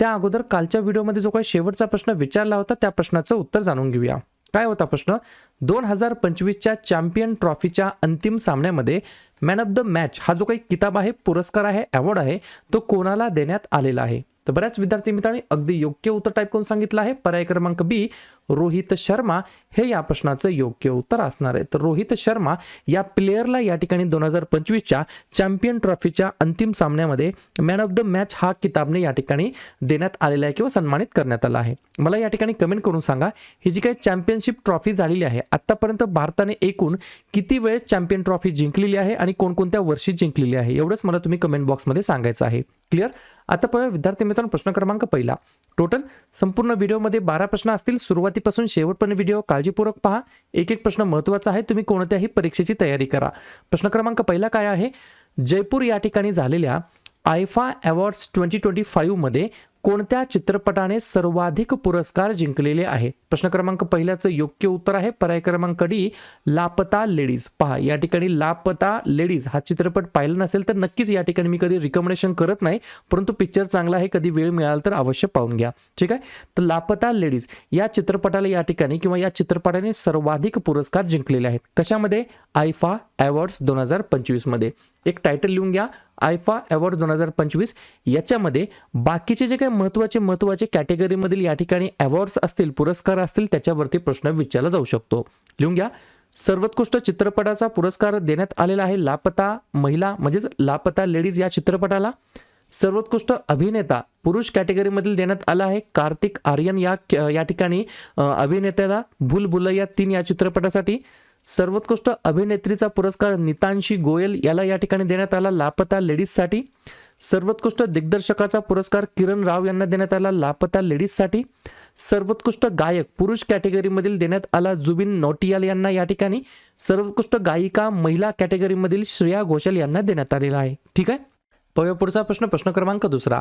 त्या अगोदर कालच्या व्हिडिओमध्ये जो काही शेवटचा प्रश्न विचारला होता त्या प्रश्नाचं उत्तर जाणून घेऊया. काय होता प्रश्न? दोन हजार पंचवीसच्या चॅम्पियन ट्रॉफीच्या अंतिम सामन्यामध्ये मॅन ऑफ द मॅच हा जो काही किताब आहे पुरस्कार आहे अवॉर्ड आहे तो कोणाला देण्यात आलेला आहे? तर बऱ्याच विद्यार्थी मित्रांनी अगदी योग्य उत्तर टाईप करून सांगितलं आहे. पर्याय क्रमांक बी रोहित शर्मा हे या प्रश्नाचं योग्य उत्तर असणार आहे. तर रोहित शर्मा या प्लेयरला या ठिकाणी दोन हजार पंचवीसच्या चॅम्पियन ट्रॉफीच्या अंतिम सामन्यामध्ये मॅन ऑफ द मॅच हा किताबने या ठिकाणी देण्यात आलेला आहे किंवा सन्मानित करण्यात आला आहे. मला या ठिकाणी कमेंट करून सांगा ही जी काही चॅम्पियनशिप ट्रॉफी झालेली आहे आत्तापर्यंत भारताने एकूण किती वेळेस चॅम्पियन ट्रॉफी जिंकलेली आहे आणि कोणकोणत्या वर्षी जिंकलेली आहे? एवढंच मला तुम्ही कमेंट बॉक्समध्ये सांगायचं आहे. क्लिअर आता पाहूया विद्यार्थी मित्रांनो प्रश्न क्रमांक पहिला. टोटल संपूर्ण व्हिडिओमध्ये बारा प्रश्न असतील. सुरुवातीपासून शेवटपर्यंत व्हिडिओ काळजीपूर्वक पहा. एक एक प्रश्न महत्त्वाचा आहे. तुम्ही कोणत्याही परीक्षेची तयारी करा. प्रश्न क्रमांक पहिला काय आहे? जयपूर या ठिकाणी झालेल्या आयफा अवॉर्ड्स ट्वेंटी ट्वेंटी फाईव्हमध्ये कोणत्या चित्रपटाने सर्वाधिक पुरस्कार जिंकलेले आहे? प्रश्न क्रमांक पहिल्याचं योग्य उत्तर आहे. पर्याय क्रमांक डी लापता लेडीज. पहा या ठिकाणी लापता लेडीज हा चित्रपट पाहिला नसेल तर नक्कीच या ठिकाणी मी कधी रिकमेंडेशन करत नाही परंतु पिक्चर चांगला आहे. कधी वेळ मिळाला तर अवश्य पाहून घ्या. ठीक आहे? तर लापता लेडीज या चित्रपटाला या ठिकाणी किंवा या चित्रपटाने सर्वाधिक पुरस्कार जिंकलेले आहेत. कशामध्ये? आयफा अवॉर्ड्स दोन हजार पंचवीसमध्ये. एक टायटल लिहून घ्या. आयफा अवॉर्ड दोन हजार पंचवीस याच्यामध्ये बाकीचे जे काही महत्त्वाचे महत्त्वाचे कॅटेगरीमधील या ठिकाणी अवॉर्ड्स असतील पुरस्कार असतील त्याच्यावरती प्रश्न विचारला जाऊ शकतो. लिहून घ्या. सर्वोत्कृष्ट चित्रपटाचा पुरस्कार देण्यात आलेला आहे लापता महिला म्हणजेच लापता लेडीज या चित्रपटाला. सर्वोत्कृष्ट अभिनेता पुरुष कॅटेगरीमधील देण्यात आला आहे कार्तिक आर्यन या या ठिकाणी अभिनेत्याला भूल भुलैया तीन या चित्रपटासाठी. सर्वोत्कृष्ट अभिनेत्रीचा पुरस्कार नितांशी गोयल याला या ठिकाणी देण्यात आला. लापता लेडीजसाठी. सर्वोत्कृष्ट दिग्दर्शकाचा पुरस्कार किरण राव यांना देण्यात आला. लापता लेडीजसाठी. सर्वोत्कृष्ट गायक पुरुष कॅटेगरीमधील देण्यात आला जुबिन नोटियाल यांना या ठिकाणी. सर्वोत्कृष्ट गायिका महिला कॅटेगरीमधील श्रेया घोषाल यांना देण्यात आलेला आहे. ठीक आहे? पाहूया पुढचा प्रश्न. प्रश्न क्रमांक दुसरा.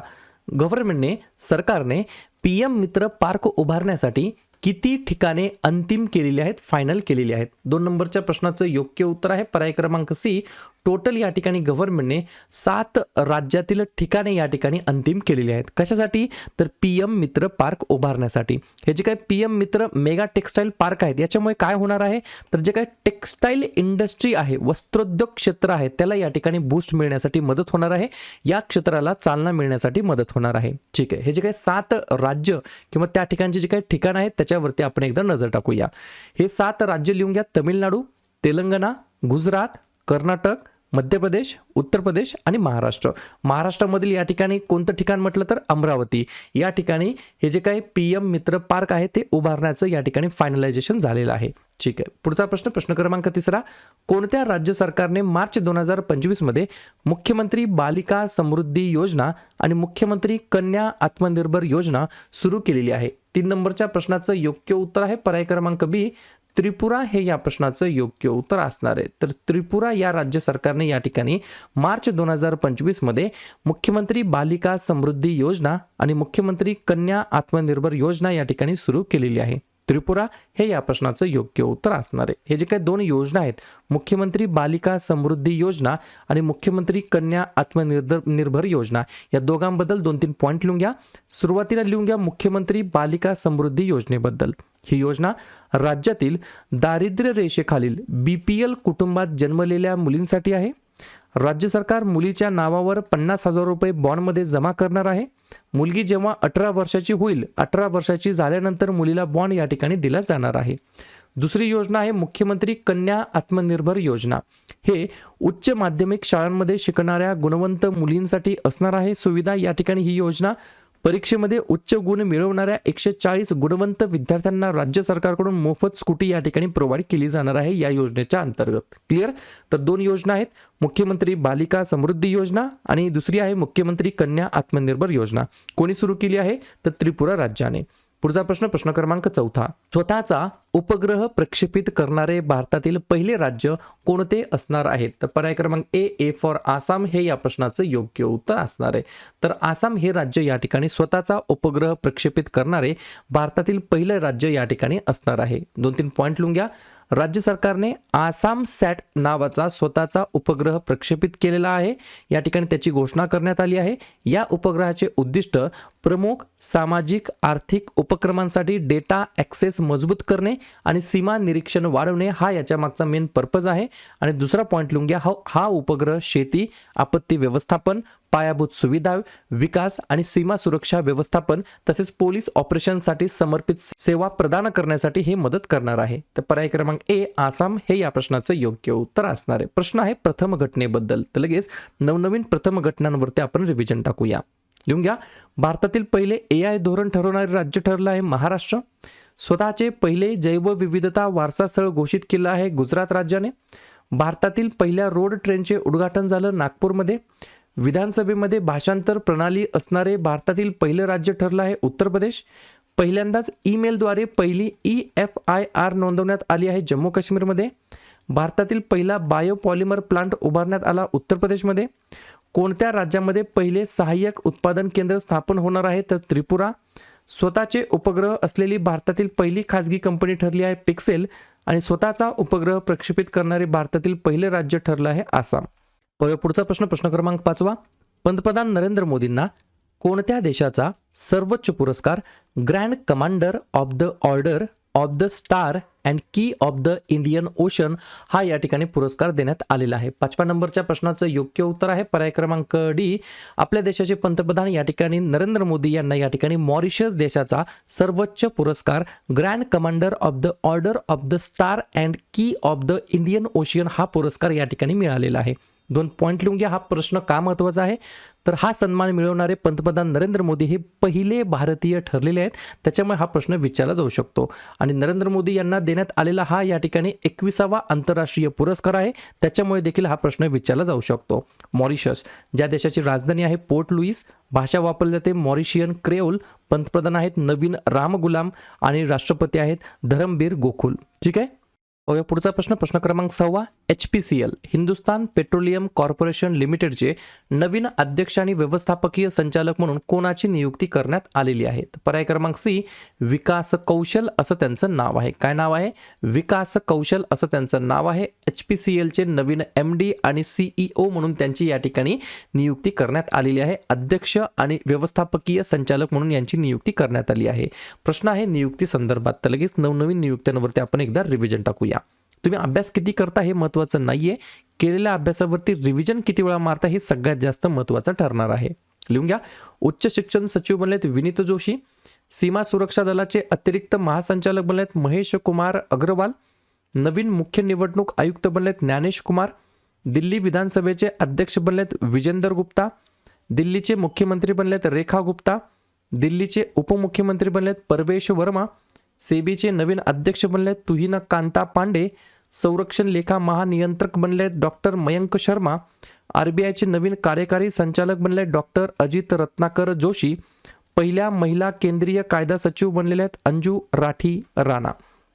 गव्हर्नमेंटने सरकारने पी एम मित्र पार्क उभारण्यासाठी किती ठिकाणे अंतिम केलेली आहेत फायनल केलेली आहेत? दोन नंबरच्या प्रश्नाचं योग्य उत्तर आहे. पर्याय क्रमांक सी टोटल या ठिकाणी गव्हर्नमेंटने सात राज्यातील ठिकाणे या ठिकाणी अंतिम केलेली आहेत. कशासाठी? तर पी एम मित्र पार्क उभारण्यासाठी. हे जे काय P M Mitra mega textile park आहेत याच्यामुळे काय होणार आहे? तर जे काय टेक्स्टाईल इंडस्ट्री आहे वस्त्रोद्योग क्षेत्र आहे त्याला या ठिकाणी बूस्ट मिळण्यासाठी मदत होणार आहे. या क्षेत्राला चालना मिळण्यासाठी मदत होणार आहे. ठीक आहे. हे जे काही सात राज्य किंवा त्या ठिकाणचे जे काही ठिकाण आहेत त्याच्या त्याच्यावरती आपण एकदा नजर टाकूया. हे सात राज्य लिहून घ्या. तमिळनाडू तेलंगणा गुजरात कर्नाटक मध्य प्रदेश उत्तर प्रदेश आणि महाराष्ट्र. महाराष्ट्रामधील या ठिकाणी कोणतं ठिकाण म्हटलं तर अमरावती. या ठिकाणी हे जे काही पी एम मित्र पार्क आहे ते उभारण्याचं या ठिकाणी फायनलायझेशन झालेलं आहे. ठीक आहे. पुढचा प्रश्न प्रश्न क्रमांक तिसरा. कोणत्या राज्य सरकारने मार्च दोन हजार पंचवीसमध्ये मुख्यमंत्री बालिका समृद्धी योजना आणि मुख्यमंत्री कन्या आत्मनिर्भर योजना सुरू केलेली आहे? तीन नंबरच्या प्रश्नाचं योग्य उत्तर आहे. पर्याय क्रमांक बी त्रिपुरा हे या प्रश्नाचं योग्य उत्तर असणार आहे. तर त्रिपुरा या राज्य सरकारने या ठिकाणी मार्च दोन हजार पंचवीसमध्ये मुख्यमंत्री बालिका समृद्धी योजना आणि मुख्यमंत्री कन्या आत्मनिर्भर योजना या ठिकाणी सुरू केलेली आहे. त्रिपुरा हे या प्रश्नाचं योग्य उत्तर असणार आहे. हे जे काही दोन योजना आहेत मुख्यमंत्री बालिका समृद्धी योजना आणि मुख्यमंत्री कन्या आत्मनिर्भर निर्भर योजना या दोघांबद्दल दोन तीन पॉईंट लिहून घ्या. सुरुवातीला लिहून घ्या मुख्यमंत्री बालिका समृद्धी योजनेबद्दल. ही योजना राज्यातील दारिद्र्य रेषेखालील बी पी एल कुटुंबात जन्मलेल्या मुलींसाठी आहे. राज्य सरकार मुलीच्या नावावर पन्नास हजार रुपये बॉन्डमध्ये जमा करणार आहे. मुलगी जेव्हा अठरा वर्षाची होईल अठरा वर्षाची झाल्यानंतर मुलीला बॉन्ड या ठिकाणी दिला जाणार आहे. दुसरी योजना आहे मुख्यमंत्री कन्या आत्मनिर्भर योजना. हे उच्च माध्यमिक शाळांमध्ये शिकणाऱ्या गुणवंत मुलींसाठी असणार आहे. सुविधा या ठिकाणी ही योजना परीक्षेमध्ये उच्च गुण मिळवणाऱ्या एकशे चाळीस गुणवंत विद्यार्थ्यांना राज्य सरकारकडून मोफत स्कूटी या ठिकाणी प्रोव्हाइड केली जाणार आहे या योजनेच्या अंतर्गत. क्लिअर तर दोन योजना आहेत. मुख्यमंत्री बालिका समृद्धी योजना आणि दुसरी आहे मुख्यमंत्री कन्या आत्मनिर्भर योजना. कोणी सुरू केली आहे? तर त्रिपुरा राज्याने. पुढचा प्रश्न प्रश्न क्रमांक चौथा. स्वतःचा उपग्रह प्रक्षेपित करणारे भारतातील पहिले राज्य कोणते असणार आहेत तर पर्याय क्रमांक ए ए फॉर आसाम. हे या प्रश्नाचं योग्य उत्तर असणार आहे. तर आसाम हे राज्य या ठिकाणी स्वतःचा उपग्रह प्रक्षेपित करणारे भारतातील पहिले राज्य या ठिकाणी असणार आहे. दोन तीन पॉईंट लिहून घ्या. राज्य सरकारने आसाम सॅट नावाचा स्वतःचा उपग्रह प्रक्षेपित केलेला आहे. या ठिकाणी त्याची घोषणा करण्यात आली आहे. या उपग्रहाचे उद्दिष्ट प्रमुख सामाजिक आर्थिक उपक्रमांसाठी डेटा ॲक्सेस मजबूत करणे आणि सीमा निरीक्षण वाढवणे हा याच्या मागचा मेन पर्पज आहे. आणि दुसरा पॉईंट लिहून घ्या हा हा उपग्रह शेती आपत्ती व्यवस्थापन पायाभूत सुविधा विकास आणि सीमा सुरक्षा व्यवस्थापन तसेच पोलीस ऑपरेशनसाठी समर्पित सेवा प्रदान करण्यासाठी हे मदत करणार आहे. तर पर्याय क्रमांक ए आसाम. हे या प्रश्नाचं योग्य उत्तर असणार आहे. प्रश्न आहे प्रथम घटनेबद्दल. तर लगेच नवनवीन प्रथम घटनांवरती आपण रिव्हिजन टाकूया. लिहून घ्या. भारतातील पहिले ए आय धोरण ठरवणारे राज्य ठरलं आहे महाराष्ट्र. स्वतःचे पहिले जैवविविधता वारसा स्थळ घोषित केलं आहे गुजरात राज्याने. भारतातील पहिल्या रोड ट्रेनचे उद्घाटन झालं नागपूरमध्ये. विधानसभेमध्ये भाषांतर प्रणाली असणारे भारतातील पहिलं राज्य ठरलं आहे उत्तर प्रदेश. पहिल्यांदाच ईमेलद्वारे पहिली ई एफ आय आर नोंदवण्यात आली आहे जम्मू काश्मीरमध्ये भारतातील पहिला बायोपॉलिमर प्लांट उभारण्यात आला उत्तर प्रदेशमध्ये. कोणत्या राज्यामध्ये पहिले सहाय्यक उत्पादन केंद्र स्थापन होणार आहे तर त्रिपुरा? स्वतःचे उपग्रह असलेली भारतातील पहिली खाजगी कंपनी ठरली आहे पिक्सेल आणि स्वतःचा उपग्रह प्रक्षेपित करणारे भारतातील पहिले राज्य ठरलं आहे आसाम. पुढचा प्रश्न प्रश्न क्रमांक पाचवा. पंतप्रधान नरेंद्र मोदींना कोणत्या देशाचा सर्वोच्च पुरस्कार grand commander of the order of the star and key of the Indian ocean हा या ठिकाणी पुरस्कार देण्यात आलेला आहे. पाचव्या नंबरच्या प्रश्नाचं योग्य उत्तर आहे. पर्याय क्रमांक डी आपल्या देशाचे पंतप्रधान या ठिकाणी नरेंद्र मोदी यांना या ठिकाणी मॉरिशस देशाचा सर्वोच्च पुरस्कार grand commander of the order of the star and key of the Indian ocean हा पुरस्कार या ठिकाणी मिळालेला आहे. दोन पॉईंट लिहून घ्या. हा प्रश्न का महत्त्वाचा आहे? तर हा सन्मान मिळवणारे पंतप्रधान नरेंद्र मोदी हे पहिले भारतीय ठरलेले आहेत. त्याच्यामुळे हा प्रश्न विचारला जाऊ शकतो. आणि नरेंद्र मोदी यांना देण्यात आलेला हा या ठिकाणी एकविसावा आंतरराष्ट्रीय पुरस्कार आहे. त्याच्यामुळे देखील हा प्रश्न विचारला जाऊ शकतो. मॉरिशस ज्या देशाची राजधानी आहे पोर्ट लुईस भाषा वापरली जाते मॉरिशियन क्रेओल पंतप्रधान आहेत नवीन रामगुलाम आणि राष्ट्रपती आहेत धरमबीर गोकुल. ठीक आहे? पुढचा प्रश्न प्रश्न क्रमांक सहावा H P C L Hindustan petroleum corporation लिमिटेडचे नवीन अध्यक्ष आणि व्यवस्थापकीय संचालक म्हणून कोणाची नियुक्ती करण्यात आलेली आहे? पर्याय क्रमांक सी विकास कौशल असं त्यांचं नाव आहे. काय नाव आहे? विकास कौशल असं त्यांचं नाव आहे. एच पी सी एलचे नवीन एम डी आणि सीईओ म्हणून त्यांची या ठिकाणी नियुक्ती करण्यात आलेली आहे. अध्यक्ष आणि व्यवस्थापकीय संचालक म्हणून यांची नियुक्ती करण्यात आली आहे. प्रश्न आहे नियुक्ती संदर्भात. तर लगेच नवनवीन नियुक्त्यांवरती आपण एकदा रिव्हिजन टाकूया. तुम्ही अभ्यास किती करता हे महत्त्वाचं नाही आहे केलेल्या अभ्यासावरती रिव्हिजन किती वेळा मारता हे सगळ्यात जास्त महत्त्वाचं ठरणार आहे. लिहून घ्या. उच्च शिक्षण सचिव बनलेत विनीत जोशी. सीमा सुरक्षा दलाचे अतिरिक्त महासंचालक बनलेत महेश कुमार अग्रवाल. नवीन मुख्य निवडणूक आयुक्त बनलेत ज्ञानेश कुमार. दिल्ली विधानसभेचे अध्यक्ष बनलेत विजेंदर गुप्ता. दिल्लीचे मुख्यमंत्री बनलेत रेखा गुप्ता. दिल्लीचे उपमुख्यमंत्री बनलेत परवेश वर्मा. सेबीचे नवीन अध्यक्ष बनले तुहिना कांता पांडे संरक्षण लेखा महानियंत्रक बनले doctor Mayank Sharma R B आयचे नवीन कार्यकारी संचालक बनले डॉक्टर अजित रत्नाकर जोशी पहिल्या महिला केंद्रीय कायदा सचिव बनलेल्या आहेत अंजू राठी राणा.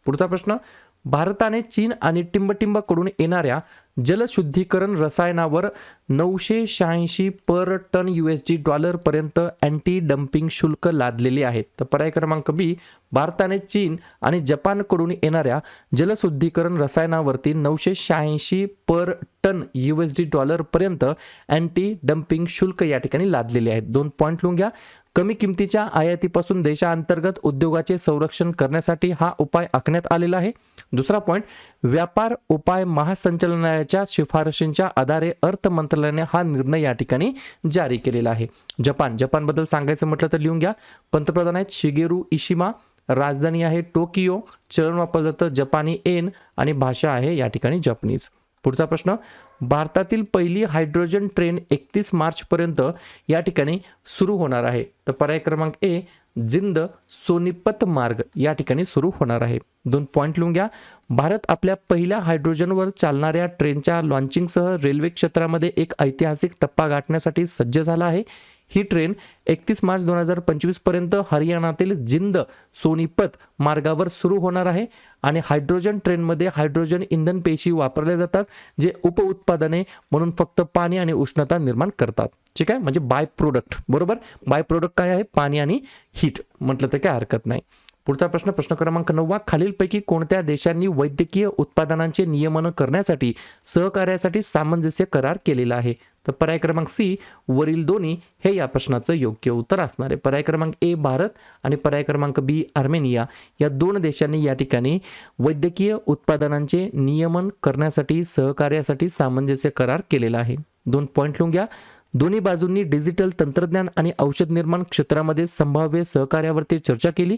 पुढचा प्रश्न भारताने चीन आणि टिंबटिंबकडून येणाऱ्या जलशुद्धीकरण रसायनावर नऊशे शहाऐंशी per ton U S G डॉलरपर्यंत anti dumping शुल्क लादलेले आहेत. तर पर्याय क्रमांक बी भारताने चीन आणि जपानकडून येणाऱ्या जलशुद्धीकरण रसायनावरती नऊशे शहाऐंशी per ton U S D डॉलरपर्यंत anti dumping शुल्क या ठिकाणी लादलेले आहेत. दोन पॉईंट लिहून घ्या. कमी किमतीच्या आयातीपासून देशांतर्गत उद्योगाचे संरक्षण करण्यासाठी हा उपाय आखण्यात आलेला आहे. दुसरा पॉईंट व्यापार उपाय महासंचालनालयाच्या शिफारशींच्या आधारे अर्थ मंत्रालयाने हा निर्णय या ठिकाणी जारी केलेला आहे. जपान जपानबद्दल सांगायचं म्हटलं तर लिहून घ्या. पंतप्रधान आहेत शिगेरू इशिमा. राजधानी आहे टोकियो. चलन वापरलं जातं जपानी एन आणि भाषा आहे या ठिकाणी जपनीज. पुढचा प्रश्न भारतातील पहिली हायड्रोजन ट्रेन एकतीस मार्चपर्यंत या ठिकाणी सुरू होणार आहे. तर पर्याय क्रमांक ए जिंद सोनीपत मार्ग या ठिकाणी सुरू होणार आहे. दोन पॉईंट लिहून घ्या. भारत आपल्या पहिल्या हायड्रोजनवर चालणाऱ्या ट्रेनच्या लॉन्चिंगसह रेल्वे क्षेत्रामध्ये एक ऐतिहासिक टप्पा गाठण्यासाठी सज्ज झाला आहे. ही ट्रेन एकतीस मार्च दोन हजार पंचवीसपर्यंत हरियाणातील जिंद सोनीपत मार्गावर सुरू होणार आहे आणि हायड्रोजन ट्रेनमध्ये हायड्रोजन इंधन पेशी वापरल्या जातात जे उपउत्पादने म्हणून फक्त पाणी आणि उष्णता निर्माण करतात. ठीक आहे? म्हणजे बाय प्रोडक्ट बरोबर? बाय प्रोडक्ट काय आहे? पाणी आणि हीट म्हटलं तर काय हरकत नाही. पुढचा प्रश्न प्रश्न क्रमांक नववा. खालीलपैकी कोणत्या देशांनी वैद्यकीय उत्पादनांचे नियमन करण्यासाठी सहकार्यासाठी सामंजस्य करार केलेला आहे? तर पर्याय क्रमांक सी वरील दोन्ही हे या प्रश्नाचं योग्य उत्तर असणार आहे. पर्याय क्रमांक ए भारत आणि पर्याय क्रमांक बी आर्मेनिया. या दोन देशांनी या ठिकाणी वैद्यकीय उत्पादनांचे नियमन करण्यासाठी सहकार्यासाठी सामंजस्य करार केलेला आहे. दोन पॉईंट लिहून घ्या. दोन्ही बाजूंनी डिजिटल तंत्रज्ञान आणि औषध निर्माण क्षेत्रामध्ये संभाव्य सहकार्यावरती चर्चा केली.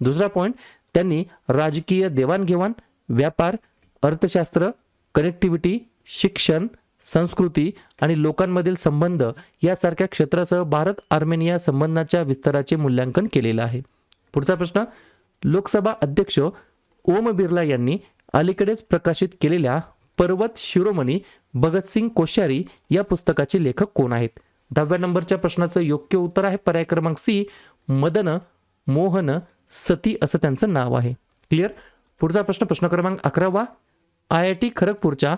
दुसरा पॉईंट त्यांनी राजकीय देवाणघेवाण व्यापार अर्थशास्त्र कनेक्टिव्हिटी शिक्षण संस्कृती आणि लोकांमधील संबंध यासारख्या क्षेत्रासह भारत आर्मेनिया संबंधाच्या विस्ताराचे मूल्यांकन केलेलं आहे. पुढचा प्रश्न लोकसभा अध्यक्ष ओम बिर्ला यांनी अलीकडेच प्रकाशित केलेल्या पर्वत शिरोमणी भगतसिंग कोश्यारी या पुस्तकाचे लेखक कोण आहेत? दहाव्या नंबरच्या प्रश्नाचं योग्य उत्तर आहे पर्याय क्रमांक सी मदन मोहन सती असं त्यांचं नाव आहे. क्लिअर पुढचा प्रश्न प्रश्न क्रमांक अकरावा आय आय टी खरगपूरच्या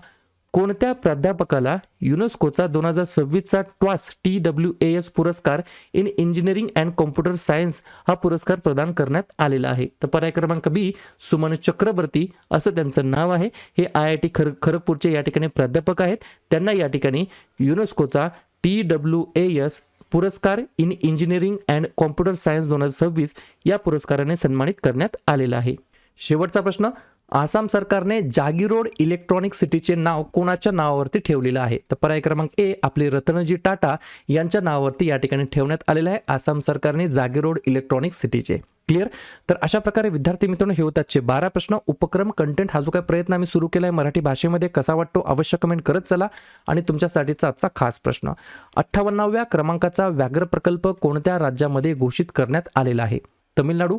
कोणत्या प्राध्यापकाला युनेस्कोचा दोन हजार सव्वीसचा TWAS T W A S पुरस्कार in engineering and computer science हा पुरस्कार प्रदान करण्यात आलेला आहे? तर पर्याय क्रमांक बी सुमन चक्रवर्ती असं त्यांचं नाव आहे. हे आय आय टी खर खरगपूरचे या ठिकाणी प्राध्यापक आहेत. त्यांना या ठिकाणी युनेस्कोचा टी डब्ल्यू ए एस पुरस्कार in engineering and computer science दोन हजार सव्वीस या पुरस्काराने सन्मानित करण्यात आलेला आहे. शेवटचा प्रश्न आसाम सरकारने जागी रोड इलेक्ट्रॉनिक सिटीचे नाव कोणाच्या नावावरती ठेवलेलं आहे? तर पर्याय क्रमांक ए आपले रतनजी टाटा यांच्या नावावरती या ठिकाणी ठेवण्यात आलेलं आहे आसाम सरकारने जागी रोड इलेक्ट्रॉनिक सिटीचे. क्लिअर तर अशा प्रकारे विद्यार्थी मित्रांनो हे होतातचे बारा प्रश्न. उपक्रम कंटेंट हा जो काही प्रयत्न आम्ही सुरू केला आहे मराठी भाषेमध्ये कसा वाटतो अवश्य कमेंट करत चला. आणि तुमच्यासाठीचा आजचा खास प्रश्न. अठ्ठावन्नाव्या क्रमांकाचा व्याघ्र प्रकल्प कोणत्या राज्यामध्ये घोषित करण्यात आलेला आहे? तमिळनाडू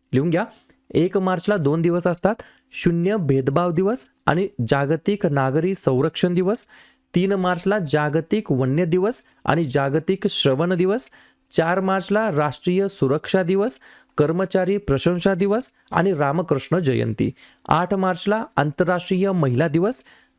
लिहून घ्या. एक मार्चला दोन दिवस असतात. शून्य भेदभाव दिवस आणि जागतिक नागरी संरक्षण दिवस. तीन मार्चला जागतिक वन्य दिवस आणि जागतिक श्रवण दिवस. चार मार्चला राष्ट्रीय सुरक्षा दिवस कर्मचारी प्रशंसा दिवस आणि रामकृष्ण जयंती. आठ मार्चला आंतरराष्ट्रीय महिला दिवस.